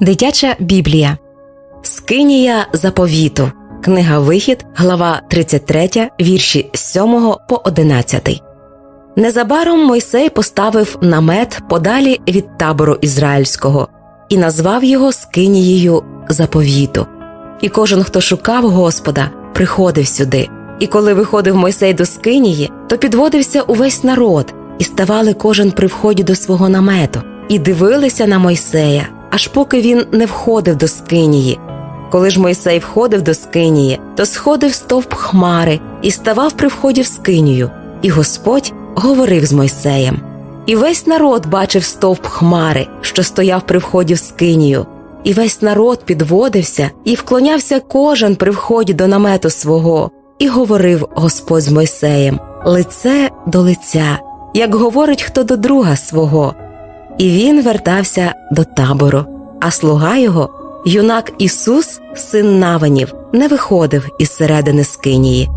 Дитяча Біблія. Скинія заповіту. Книга Вихід, глава 33, вірші з 7 по 11. Незабаром Мойсей поставив намет подалі від табору ізраїльського і назвав його Скинією заповіту. І кожен, хто шукав Господа, приходив сюди. І коли виходив Мойсей до Скинії, то підводився увесь народ, і ставали кожен при вході до свого намету, і дивилися на Мойсея, аж поки він не входив до Скинії. Коли ж Мойсей входив до Скинії, то сходив стовп хмари і ставав при вході в Скинію, і Господь говорив з Мойсеєм. І весь народ бачив стовп хмари, що стояв при вході в Скинію, і весь народ підводився і вклонявся кожен при вході до намету свого, і говорив Господь з Мойсеєм лице до лиця, як говорить хто до друга свого. І він вертався до табору, а слуга його, юнак Ісус, син Наванів, не виходив із середини Скинії.